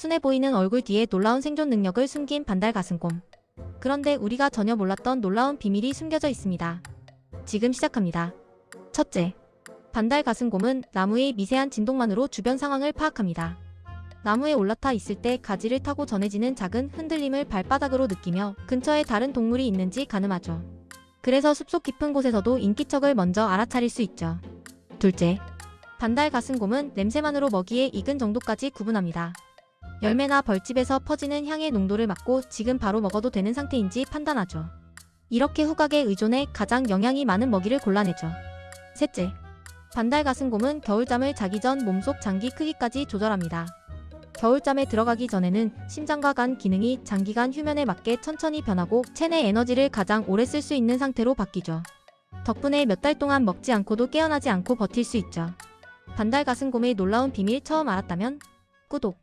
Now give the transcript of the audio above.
순해 보이는 얼굴 뒤에 놀라운 생존 능력을 숨긴 반달 가슴곰. 그런데 우리가 전혀 몰랐던 놀라운 비밀이 숨겨져 있습니다. 지금 시작합니다. 첫째, 반달 가슴곰은 나무의 미세한 진동만으로 주변 상황을 파악합니다. 나무에 올라타 있을 때 가지를 타고 전해지는 작은 흔들림을 발바닥으로 느끼며 근처에 다른 동물이 있는지 가늠하죠. 그래서 숲속 깊은 곳에서도 인기척을 먼저 알아차릴 수 있죠. 둘째, 반달 가슴곰은 냄새만으로 먹이에 익은 정도까지 구분합니다. 열매나 벌집에서 퍼지는 향의 농도를 맡고 지금 바로 먹어도 되는 상태인지 판단하죠. 이렇게 후각에 의존해 가장 영양이 많은 먹이를 골라내죠. 셋째, 반달 가슴곰은 겨울잠을 자기 전 몸속 장기 크기까지 조절합니다. 겨울잠에 들어가기 전에는 심장과 간 기능이 장기간 휴면에 맞게 천천히 변하고 체내 에너지를 가장 오래 쓸 수 있는 상태로 바뀌죠. 덕분에 몇 달 동안 먹지 않고도 깨어나지 않고 버틸 수 있죠. 반달 가슴곰의 놀라운 비밀 처음 알았다면 구독,